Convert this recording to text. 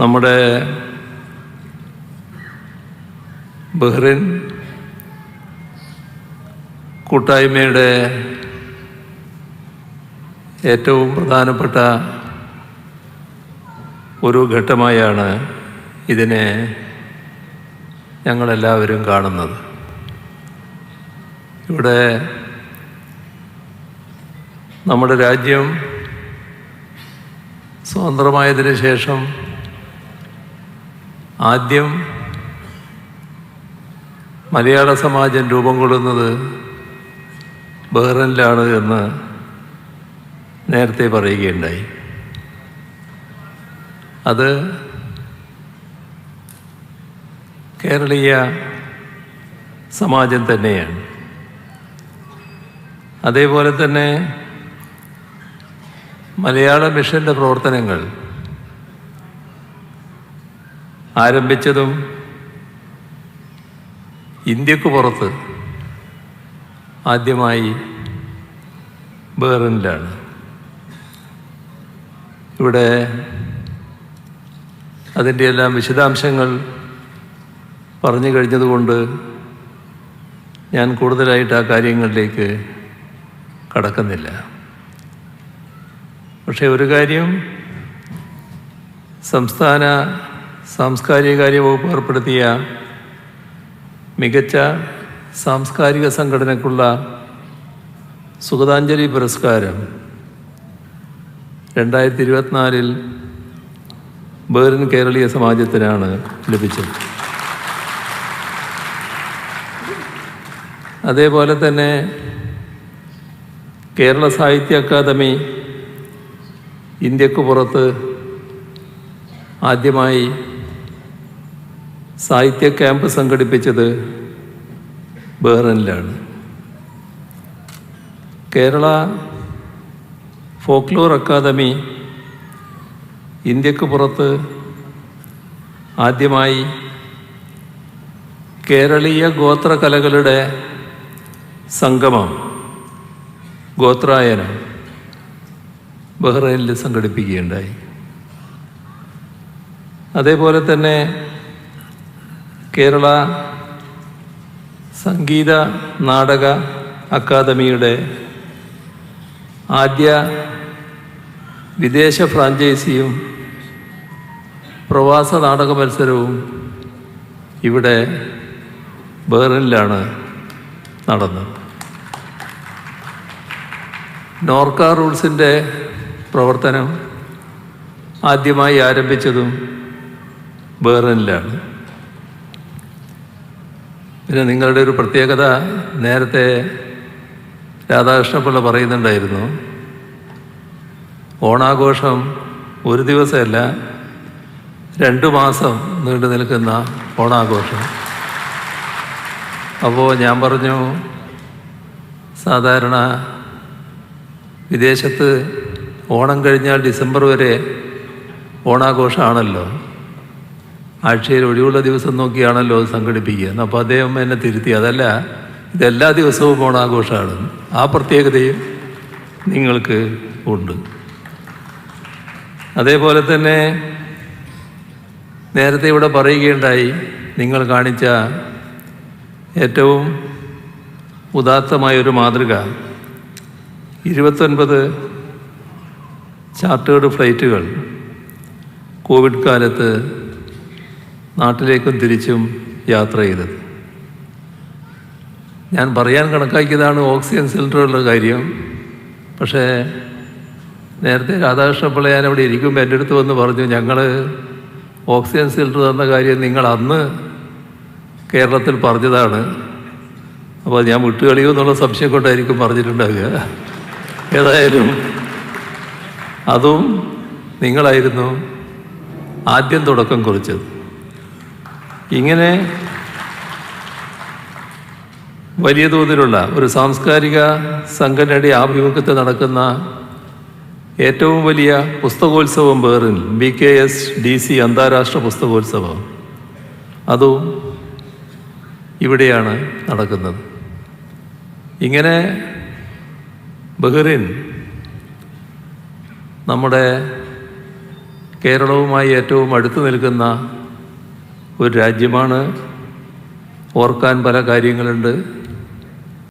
നമ്മുടെ ബഹ്റിൻ കൂട്ടായ്മയുടെ ഏറ്റവും പ്രധാനപ്പെട്ട ഒരു ഘട്ടമായാണ് ഇതിനെ ഞങ്ങളെല്ലാവരും കാണുന്നത്. ഇവിടെ നമ്മുടെ രാജ്യം സ്വതന്ത്രമായതിനു ശേഷം ആദ്യം മലയാള സമാജം രൂപം കൊള്ളുന്നത് ബഹ്റനിലാണ് എന്ന് നേരത്തെ പറയുകയുണ്ടായി. അത് കേരളീയ സമാജം തന്നെയാണ്. അതേപോലെ തന്നെ മലയാള മിഷന്റെ പ്രവർത്തനങ്ങൾ ആരംഭിച്ചതും ഇന്ത്യയ്ക്ക് പുറത്ത് ആദ്യമായി ബേറിനിലാണ് ഇവിടെ അതിന്റെ എല്ലാം വിശദാംശങ്ങൾ പറഞ്ഞു കഴിഞ്ഞതുകൊണ്ട് ഞാൻ കൂടുതലായിട്ട് ആ കാര്യങ്ങളിലേക്ക് കടക്കുന്നില്ല. പക്ഷേ ഒരു കാര്യം സംസ്ഥാന സാംസ്കാരിക കാര്യ വകുപ്പ് ഏർപ്പെടുത്തിയ മികച്ച സാംസ്കാരിക സംഘടനയ്ക്കുള്ള സുഗതാഞ്ജലി പുരസ്കാരം രണ്ടായിരത്തി ഇരുപത്തിനാലിൽ ബേറിൻ കേരളീയ സമാജത്തിനാണ് ലഭിച്ചത്. അതേപോലെ തന്നെ കേരള സാഹിത്യ അക്കാദമി ഇന്ത്യയ്ക്ക് പുറത്ത് ആദ്യമായി സാഹിത്യ ക്യാമ്പ് സംഘടിപ്പിച്ചത് ബഹ്റിനിലാണ്. കേരള ഫോക്ലോർ അക്കാദമി ഇന്ത്യയ്ക്ക് പുറത്ത് ആദ്യമായി കേരളീയ ഗോത്രകലകളുടെ സംഗമം ഗോത്രായനം ബഹ്റൈനിൽ സംഘടിപ്പിക്കുകയുണ്ടായി. അതേപോലെ തന്നെ കേരള സംഗീത നാടക അക്കാദമിയുടെ ആദ്യ വിദേശ ഫ്രാഞ്ചൈസിയും പ്രവാസ നാടക മത്സരവും ഇവിടെ ബേറിനിലാണ് നടന്നത്. നോർക്ക റൂൾസിന്റെ പ്രവർത്തനം ആദ്യമായി ആരംഭിച്ചതും ബേറിനിലാണ് പിന്നെ നിങ്ങളുടെ ഒരു പ്രത്യേകത നേരത്തെ രാധാകൃഷ്ണപിള്ള പറയുന്നുണ്ടായിരുന്നു. ഓണാഘോഷം ഒരു ദിവസമല്ല രണ്ട് മാസം നീണ്ടു നിൽക്കുന്ന ഓണാഘോഷം. അപ്പോൾ ഞാൻ പറഞ്ഞു സാധാരണ വിദേശത്ത് ഓണം കഴിഞ്ഞാൽ ഡിസംബർ വരെ ഓണാഘോഷമാണല്ലോ. ആഴ്ചയിൽ ഒഴിവുള്ള ദിവസം നോക്കിയാണല്ലോ അത് സംഘടിപ്പിക്കുക. അപ്പോൾ അദ്ദേഹം എന്നെ തിരുത്തി. അതല്ല ഇതെല്ലാ ദിവസവും ഓണാഘോഷമാണ്. ആ പ്രത്യേകതയും നിങ്ങൾക്ക് ഉണ്ട്. അതേപോലെ തന്നെ നേരത്തെ ഇവിടെ പറയുകയുണ്ടായി നിങ്ങൾ കാണിച്ച ഏറ്റവും ഉദാത്തമായൊരു മാതൃക ഇരുപത്തൊൻപത് ചാർട്ടേഡ് ഫ്ലൈറ്റുകൾ കോവിഡ് കാലത്ത് നാട്ടിലേക്കും തിരിച്ചും യാത്ര ചെയ്തത്. ഞാൻ പറയാൻ കണക്കാക്കിയതാണ് ഓക്സിജൻ സിലിണ്ടറുള്ള കാര്യം. പക്ഷേ നേരത്തെ രാധാകൃഷ്ണ പിള്ള ഞാൻ അവിടെ ഇരിക്കുമ്പോൾ എന്റെ അടുത്ത് വന്ന് പറഞ്ഞു ഞങ്ങൾ ഓക്സിജൻ സിലിണ്ടർ തന്ന കാര്യം നിങ്ങൾ അന്ന് കേരളത്തിൽ പറഞ്ഞതാണ്. അപ്പോൾ ഞാൻ വിട്ടുകളിയോ എന്നുള്ള സംശയം കൊണ്ടായിരിക്കും പറഞ്ഞിട്ടുണ്ടാകുക ഏതായാലും അതും നിങ്ങളായിരുന്നു ആദ്യം തുടക്കം കുറിച്ചത്. ഇങ്ങനെ വലിയ തോതിലുള്ള ഒരു സാംസ്കാരിക സംഘടനയുടെ ആഭിമുഖ്യത്തിൽ നടക്കുന്ന ഏറ്റവും വലിയ പുസ്തകോത്സവം ബേറിൽ B K S D C അന്താരാഷ്ട്ര പുസ്തകോത്സവം അതും ഇവിടെയാണ് നടക്കുന്നത്. ഇങ്ങനെ ബഹ്റിൻ നമ്മുടെ കേരളവുമായി ഏറ്റവും അടുത്തു നിൽക്കുന്ന ഒരു രാജ്യമാണ്. ഓർക്കാൻ പല കാര്യങ്ങളുണ്ട്.